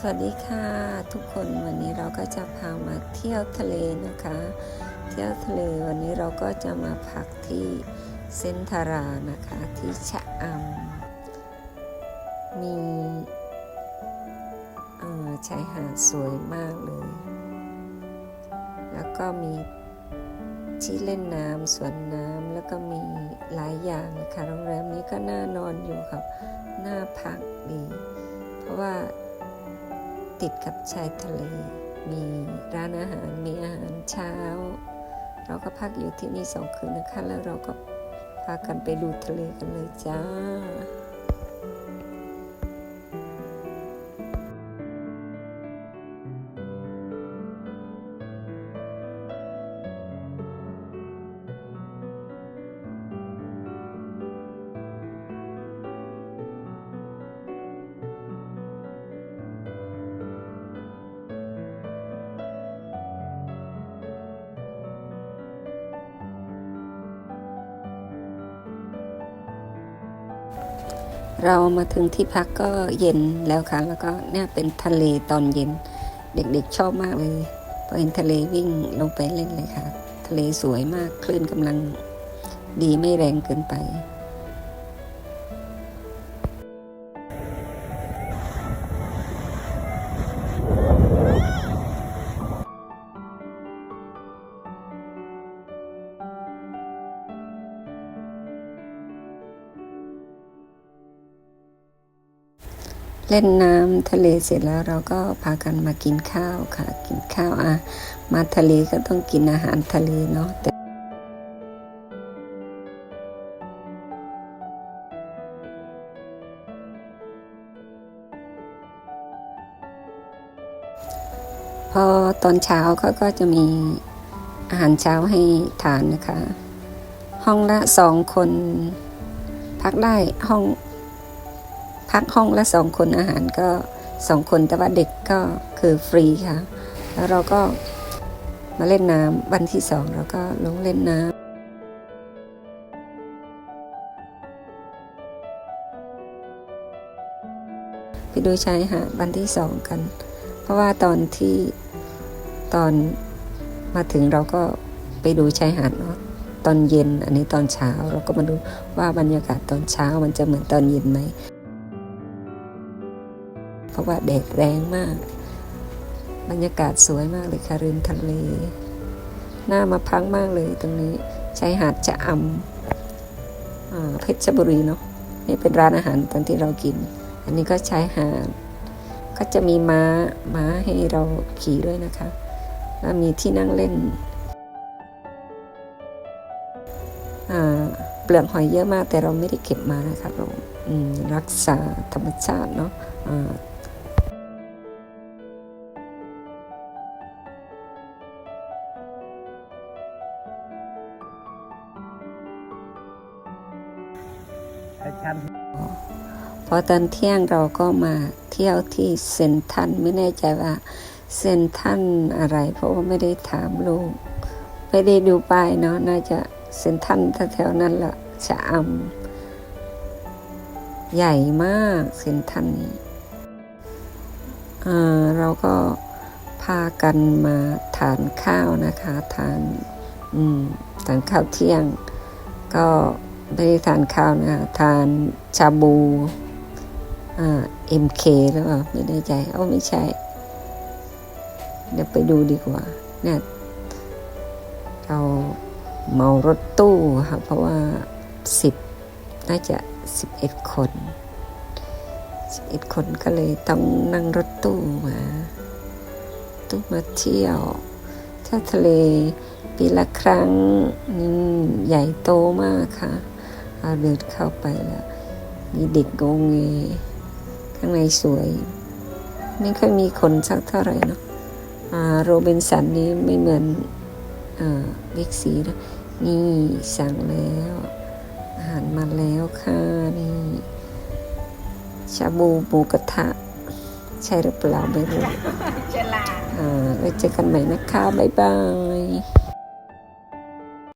สวัสดีค่ะทุกคนวันนี้เราก็จะพามาเที่ยวทะเลนะคะ เที่ยวทะเลวันนี้เราก็จะมาพักที่เซนทารานะคะที่ชะอำมีชายหาดสวยมากเลย แล้วก็มีที่เล่นน้ำสวนน้ำแล้วก็มีหลายอย่างนะคะโรงแรมนี้ก็น่านอนอยู่ครับน่าพักดี เพราะว่า ติดกับชายทะเล มีร้านอาหาร มีอาหารเช้า เราก็พักอยู่ที่นี่สองคืนนะคะ แล้วเราก็พากันไปดูทะเลกันเลยจ้า เรามาถึงที่พักก็เย็นแล้วค่ะ แล้วก็เนี่ยเป็นทะเลตอนเย็น เด็กๆชอบมากเลยพอเห็นทะเลวิ่งลงไปเล่นเลยค่ะ ทะเลสวยมากคลื่นกำลังดีไม่แรงเกินไป เล่นน้ำทะเลเสร็จแล้วเราก็พากันมากินข้าวค่ะ กินข้าวอะ มาทะเลก็ต้องกินอาหารทะเลเนาะแต่พอตอนเช้าเขาก็จะมีอาหารเช้าให้ทานนะคะ ห้องละสองคน พักได้ห้อง พักห้องละสองคนอาหารก็สองคนแต่ว่าเด็กก็คือฟรีค่ะ แล้วเราก็มาเล่นน้ำวันที่สองเราก็ลงเล่นน้ำไปดูชายหาดวันที่สองกัน เพราะว่าตอนที่ตอนมาถึงเราก็ไปดูชายหาดเนาะตอนเย็น อันนี้ตอนเช้าเราก็มาดูว่าบรรยากาศตอนเช้ามันจะเหมือนตอนเย็นไหม เพราะว่าแดดแรงมาก บรรยากาศสวยมากเลยค่ะริมทะเลน่ามาพักมากเลยตรงนี้ชายหาดจะอำอ่าเพชรบุรีเนาะนี่เป็นร้านอาหารตอนที่เรากิน อันนี้ก็ชายหาดก็จะมีม้าม้าให้เราขี่ด้วยนะคะแล้วมีที่นั่งเล่นเปลือกหอยเยอะมากแต่เราไม่ได้เก็บมานะคะเราอืมรักษาธรรมชาติเนาะ พอตอนเที่ยงเราก็มาเที่ยวที่เซนทันไม่แน่ใจว่าเซนทันอะไร เพราะว่าไม่ได้ถามลูกไม่ได้ดูป้ายเนาะน่าจะเซนทันแถวๆนั้นแหละชะอำใหญ่มากเซนทันนี้เราก็พากันมาทานข้าวนะคะทานทานข้าวเที่ยง ก็ ไม่ได้ทานข้าวนะคะทานชาบูอ่า MK แล้วเปล่าไม่แน่ใจเอ้าไม่ใช่ เดี๋ยวไปดูดีกว่าเนี่ยเราเมารถตู้ค่ะเพราะว่าสิบน่าจะสิบเอ็ดคนสิบเอ็ดคนก็เลยต้องนั่งรถตู้มา ตู้มาเที่ยวเที่ยวทะเลปีละครั้งใหญ่โตมากค่ะาเดินเข้าไปแล้ว มีเด็กโงงเงข้างในสวย ไม่ค่อยมีคนสักเท่าไหร่เนาะอ่าโรบินสันนี้ไม่เหมือนอ่าบิ๊กซีนะนี่สั่งแล้ว อาหารมาแล้วค่ะนี่ ชาบูหมูกระทะ ใช่หรือเปล่าไม่รู้เจลาอ่าไว้เจอกันใหม่นะคะ บ๊ายบาย